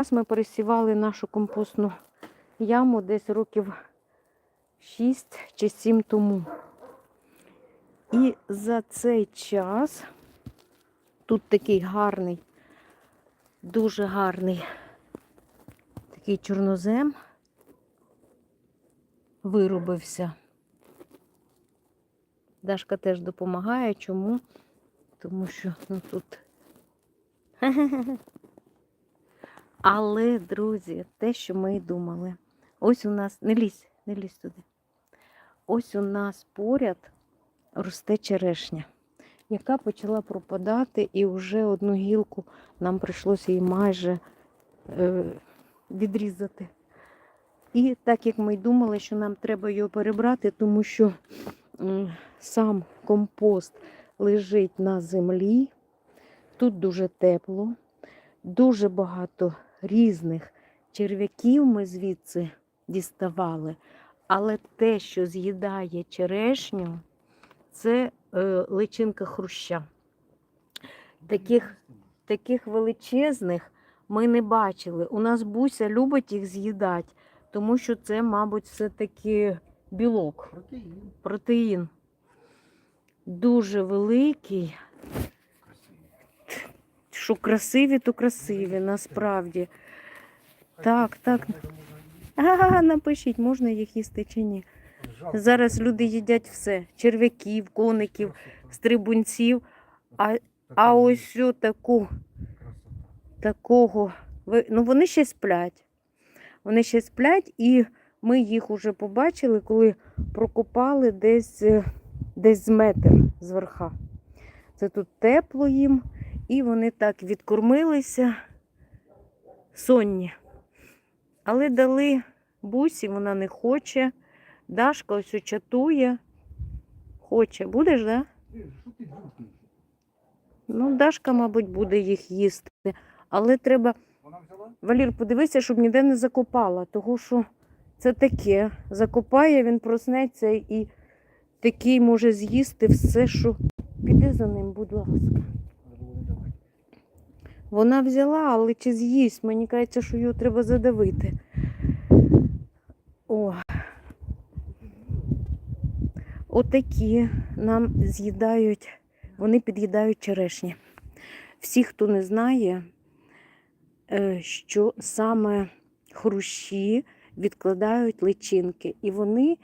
Зараз ми пересівали нашу компостну яму десь років 6 чи 7 тому. І за цей час тут такий гарний, дуже гарний такий чорнозем виробився. Дашка теж допомагає. Чому? Тому що ну, тут. Але, друзі, те, що ми й думали. Ось у нас, не лізь, не лізь туди. Ось у нас поряд росте черешня, яка почала пропадати, і вже одну гілку нам прийшлося її майже е, відрізати. І так як ми й думали, що нам треба його перебрати, тому що м, сам компост лежить на землі, тут дуже тепло, дуже багато різних черв'яків ми звідси діставали. Але те, що з'їдає черешню, це е, личинка хруща. Таких, таких величезних ми не бачили. У нас Буся любить їх з'їдати, тому що це, мабуть, все-таки білок, Протеїн. протеїн. Дуже великий. Що красиві, то красиві, насправді. Так, так. Ага, напишіть, можна їх їсти чи ні. Зараз люди їдять все: черв'яків, коників, стрибунців. А, а ось таку, такого. Ну, вони ще сплять. Вони ще сплять, і ми їх уже побачили, коли прокопали десь, е, десь з метр з верха. Це тут тепло їм, і вони так відкормилися сонні. Але дали бусі, вона не хоче. Дашка ось чатує. Хоче. Будеш, да? Ну, Дашка, мабуть, буде їх їсти. Але треба, Валір, подивися, щоб ніде не закопала, тому що це таке. Закопає, він проснеться і такий може з'їсти все, що. Піди за ним, будь ласка. Треба було не давати. Вона взяла, але чи з'їсть? Мені кажеться, що його треба задавити. О. Отакі нам з'їдають, вони під'їдають черешні. Всі, хто не знає, е, що саме хрущі відкладають личинки. І вони,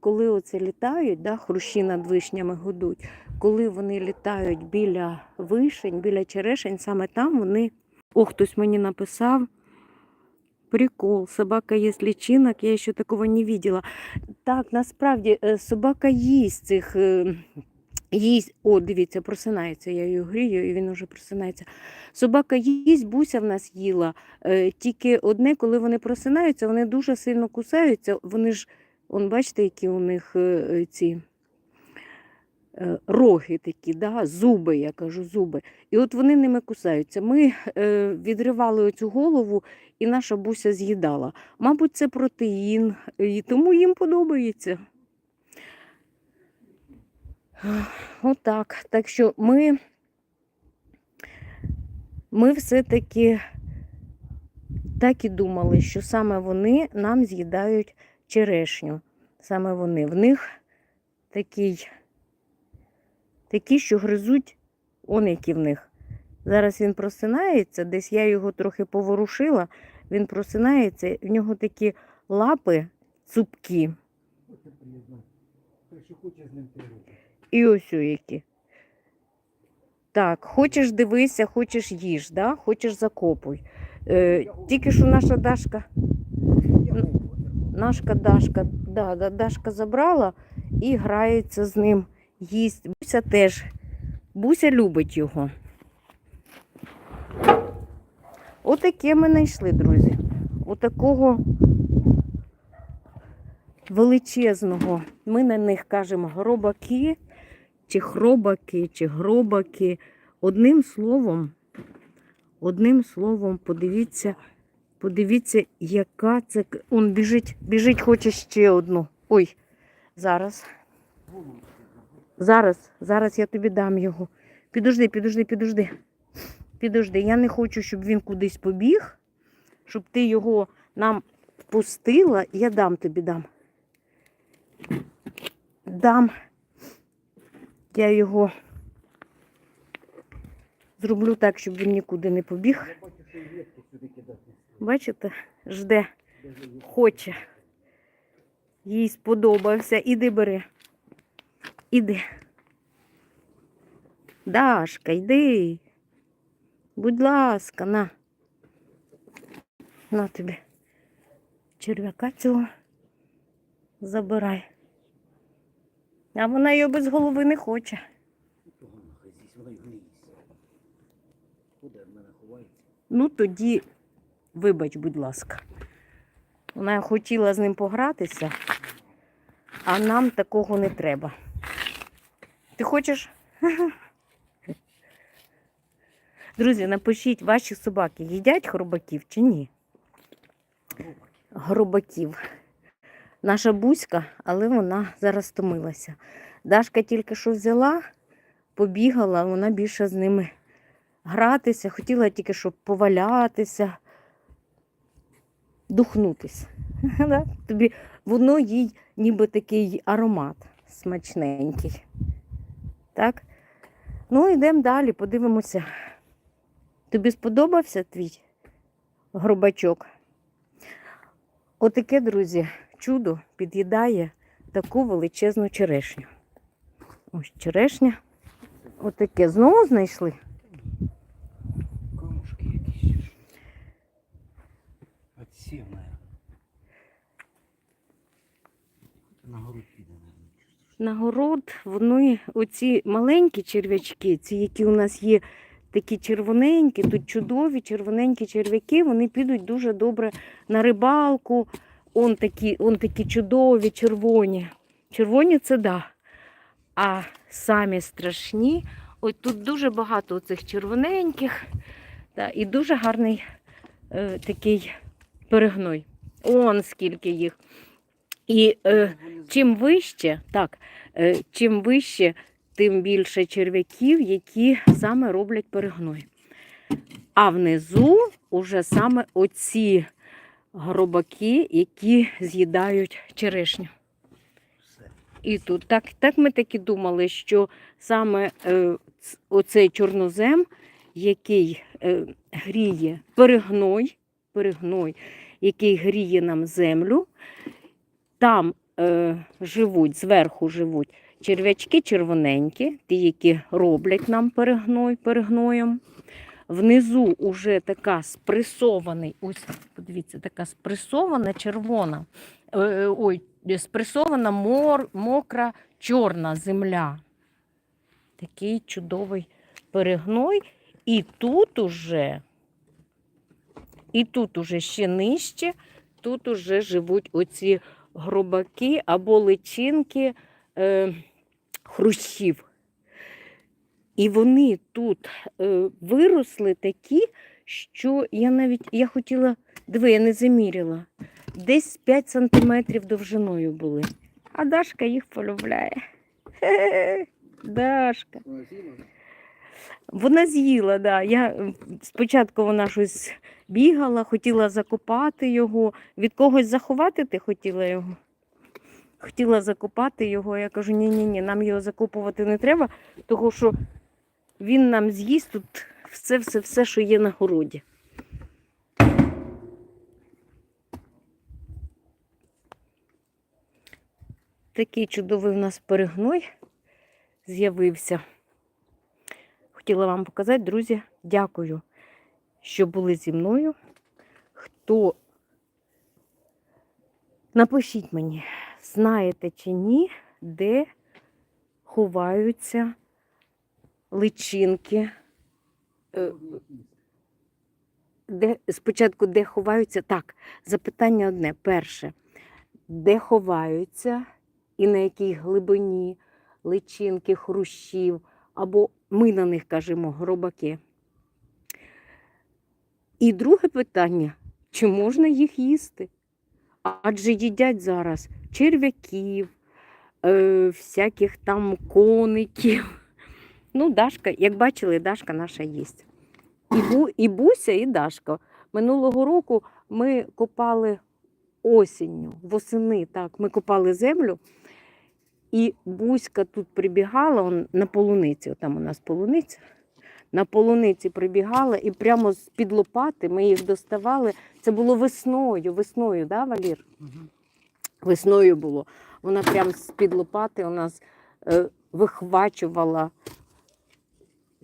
коли оце літають, да, хрущі над вишнями гудуть, коли вони літають біля вишень, біля черешень, саме там вони. О, хтось мені написав. Прикол, собака їсть личинок, я ще такого не видела. Так, насправді е, собака їсть цих. е, Їсть, о, дивіться, просинається. Я її грію, і він вже просинається. Собака їсть, буся в нас їла. Е, тільки одне, коли вони просинаються, вони дуже сильно кусаються. Вони ж, он, бачите, які у них е, е, ці е, роги такі, да? зуби, я кажу, зуби. І от вони ними кусаються. Ми відривали оцю голову, і наша буся з'їдала. Мабуть, це протеїн, і тому їм подобається. Отак. Так що ми, ми все-таки так і думали, що саме вони нам з'їдають черешню. Саме вони. В них такий, такі, що гризуть, он які в них. Зараз він просинається, десь я його трохи поворушила, він просинається, в нього такі лапи цупкі. І ось о які. Так, хочеш дивися, хочеш їж, да? хочеш закопуй. Е, тільки що наша Дашка, наша Дашка, да, да, Дашка забрала і грається з ним, їсть. Буся теж. Буся любить його. Отаке ми знайшли, друзі. Отакого величезного. Ми на них кажемо гробаки, чи хробаки, чи гробаки. Одним словом, одним словом, подивіться, подивіться, яка це. Он біжить, біжить, хоче ще одну. Ой, зараз. Зараз, зараз я тобі дам його. Підожди, підожди, підожди. Підожди, я не хочу, щоб він кудись побіг. щоб ти його нам впустила, я дам тобі дам. Дам. Я його зроблю так, щоб він нікуди не побіг. Я бачу, що і сюди кидати. Бачите, жде, хоче. Їй сподобався. Іди бери. Іди. Дашка, йди. Будь ласка, на. На тобі. Черв'яка цього забирай. А вона його без голови не хоче. Ну тоді, вибач, будь ласка. Вона хотіла з ним погратися, а нам такого не треба. Ти хочеш? Друзі, напишіть, ваші собаки їдять хробаків чи ні? Гробаків. Наша бузька, але вона зараз стомилася. Дашка тільки що взяла, побігала, вона більше з ними гратися, хотіла тільки щоб повалятися, духнутись. Тобі воно їй ніби такий аромат смачненький. Так? Ну, йдемо далі, подивимося. Тобі сподобався твій гробачок? Отаке, друзі, чудо під'їдає таку величезну черешню. Ось черешня. Отаке знову знайшли. Отсів. На гору піде. На город вони, оці маленькі черв'ячки, ці, які у нас є такі червоненькі, тут чудові червоненькі черв'яки, вони підуть дуже добре на рибалку. Он такі, он такі чудові, червоні. Червоні це да. А самі страшні, ось тут дуже багато цих червоненьких, да, і дуже гарний е, такий перегной. Он скільки їх. І е, чим вище, так, е, чим вище, тим більше черв'яків, які саме роблять перегной. А внизу уже саме оці гробаки, які з'їдають черешню. І тут так, так ми таки думали, що саме е, оцей чорнозем, який е, гріє перегной, перегной, який гріє нам землю, там е, живуть, зверху живуть черв'ячки червоненькі, ті, які роблять нам перегной перегноєм. Внизу уже така спресований, ось подивіться, така спресована червона, е, е, ой, спресована мор, мокра чорна земля. Такий чудовий перегной. І тут уже, і тут уже ще нижче, тут уже живуть оці гробаки або личинки е, хрущів. І вони тут е, виросли такі, що я навіть я хотіла, диви, я не заміряла, десь 5 сантиметрів довжиною були. А Дашка їх полюбляє. Хе-хе, Дашка. Вона з'їла? З'їла, да. Я спочатку вона щось бігала, хотіла закопати його. Від когось заховати ти хотіла його? Хотіла закопати його. Я кажу, ні, ні, нам його закопувати не треба, тому що він нам з'їсть тут все, все, все, що є на городі. Такий чудовий у нас перегной з'явився. Хотіла вам показати, друзі, дякую, що були зі мною. Хто напишіть мені, знаєте чи ні, де ховаються личинки. Е, Де, спочатку, де ховаються? Так, запитання одне. Перше, де ховаються і на якій глибині личинки, хрущів, або ми на них кажемо гробаки. І друге питання: чи можна їх їсти? Адже їдять зараз черв'яків, е, всяких там коників. Ну, Дашка, як бачили, Дашка наша їсть. І, Бу, і Буся, і Дашка. Минулого року ми копали осінню, восени, так, ми копали землю, і Буська тут прибігала он, на полуниці, там у нас полуниця. На полуниці прибігала і прямо з-під лопати ми їх доставали. Це було весною, весною, да, Валір? Весною було. Вона прямо з-під лопати у нас е, вихвачувала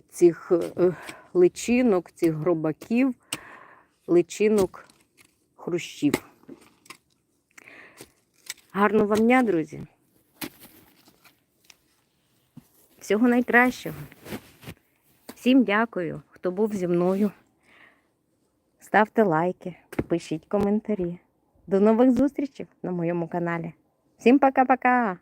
цих е, личинок, цих гробаків, личинок хрущів. Гарного вам дня, друзі. Всього найкращого. Всім дякую, хто був зі мною. Ставте лайки, пишіть коментарі. До нових зустрічей на моєму каналі. Всім пока-пока!